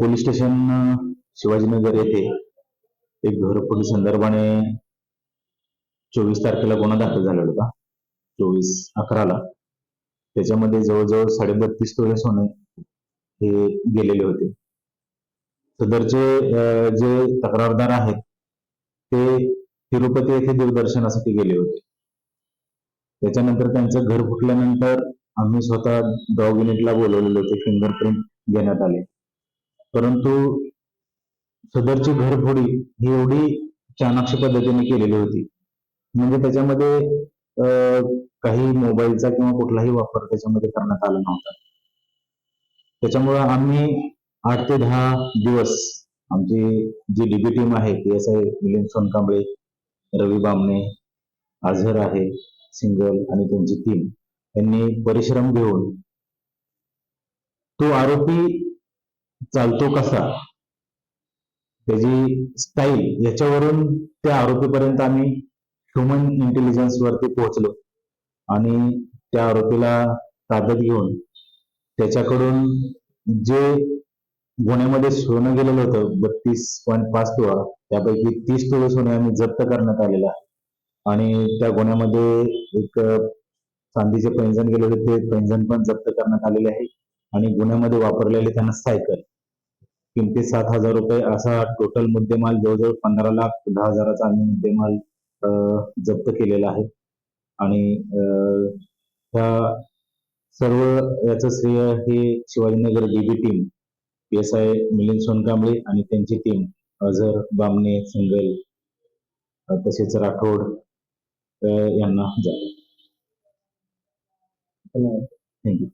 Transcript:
Police station Shivajinagar येथे एक घरफोडी संदर्भाने चोवीस तारखेला गुन्हा दाखल झालेला होता. चोवीस अकराला. त्याच्यामध्ये जवळजवळ साडे बत्तीस तोळे सोने हे गेलेले होते. सदरचे जे तक्रारदार आहेत ते तिरुपती येथे देवदर्शनासाठी गेले होते. त्याच्यानंतर त्यांचं घर फुटल्यानंतर आम्ही स्वतः डॉग युनिटला बोलवलेले होते. फिंगरप्रिंट घेण्यात आले. परंतु सदरची घरफोडी ही एवढी चाणाक्ष पद्धतीने केलेली होती. म्हणजे त्याच्यामध्ये अं, काही मोबाईलचा किंवा कुठलाही वापर त्याच्यामध्ये करण्यात आला नव्हता. त्याच्यामुळं आम्ही आठ ते दहा दिवस आमची जी डीबी टीम आहे P S I Milind Sonkamble Ravi Bamne Azhar आहे सिंगल आणि त्यांची टीम यांनी परिश्रम घेऊन तो आरोपी चालतो कसा? त्याची स्टाईल याच्यावरून त्या आरोपीपर्यंत आम्ही ह्युमन इंटेलिजन्स वरती पोहोचलो. आणि त्या आरोपीला ताब्यात घेऊन त्याच्याकडून जे गुन्ह्यामध्ये सोनं गेलेलं होतं बत्तीस पॉईंट पाच तोळा त्यापैकी तीस तोळे सोने आम्ही जप्त करण्यात आलेलं आहे. आणि त्या गुन्ह्यामध्ये एक चांदीचे पैंजण गेले होते ते पैंजण पण जप्त करण्यात आलेले आहे. आणि गुन्ह्यामध्ये वापरलेले त्यांना सायकल. किमती सात हजार रुपये असा टोटल मुद्देमाल जवळजवळ पंधरा लाख दहा हजाराचा आम्ही मुद्देमाल जप्त केलेला आहे. आणि ह्या सर्व याचं श्रेय हे Shivajinagar DB team P S I Milind Sonkamble आणि त्यांची टीम अझर बामणे सिंगल तसेच राठोड यांना जाते थँक्यू